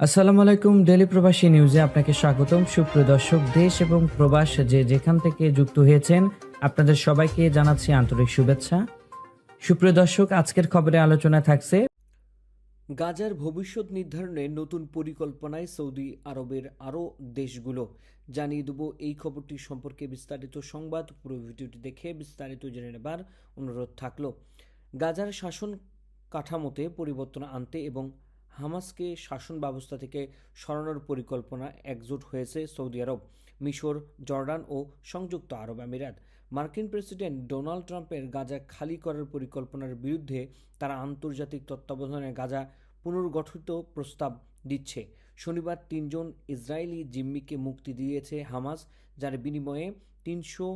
আসসালামু আলাইকুম ডেলি প্রবাসী নিউজে আপনাকে স্বাগতম। সুপ্রিয় দর্শক, দেশ এবং প্রবাস যে যেখান থেকে যুক্ত হয়েছেন, আপনাদের সবাইকে জানাচ্ছি আন্তরিক শুভেচ্ছা। সুপ্রিয় দর্শক, আজকের খবরে আলোচনা থাকছে, গাজার ভবিষ্যৎ নির্ধারণে নতুন পরিকল্পনায় সৌদি আরবের আরও দেশগুলো। জানিয়ে দেব এই খবরটি সম্পর্কে বিস্তারিত সংবাদ। পুরো ভিডিওটি দেখে বিস্তারিত জেনে নেবার অনুরোধ থাকল। গাজার শাসন কাঠামোতে পরিবর্তন আনতে এবং হামাসকে শাসন ব্যবস্থা থেকে সরানোর পরিকল্পনা একজোট হয়েছে সৌদি আরব, মিশর, জর্ডান ও সংযুক্ত আরব আমিরাত। মার্কিন প্রেসিডেন্ট ডোনাল্ড ট্রাম্পের গাজা খালি করার পরিকল্পনার বিরুদ্ধে তারা আন্তর্জাতিক তত্ত্বাবধানে গাজা পুনর্গঠিত প্রস্তাব দিচ্ছে। শনিবার তিনজন ইসরায়েলি জিম্মিকে মুক্তি দিয়েছে হামাস, যার বিনিময়ে তিনশো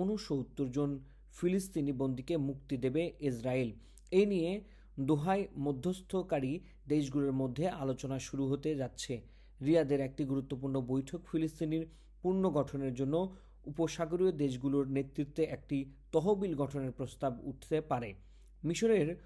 উনসত্তর জন ফিলিস্তিনি বন্দীকে মুক্তি দেবে ইসরায়েল। এই নিয়ে দোহায় মধ্যস্থকারী দেশগুলোর মধ্যে আলোচনা শুরু হতে যাচ্ছে। রিয়াদের একটি গুরুত্বপূর্ণ বৈঠক ফিলিস্তিনির পুনর্গঠনের জন্য উপসাগরীয় দেশগুলোর নেতৃত্বে একটি তহবিল গঠনের প্রস্তাব উঠতে পারে। মিশরের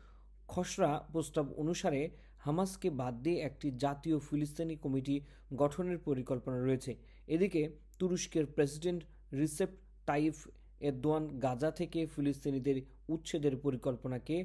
খসড়া প্রস্তাব অনুসারে হামাসকে বাদ দিয়ে একটি জাতীয় ফিলিস্তিনি কমিটি গঠনের পরিকল্পনা রয়েছে। এদিকে তুরস্কের president Recep Tayyip Erdogan Gaza থেকে ফিলিস্তিনিদের উচ্ছেদের পরিকল্পনাকে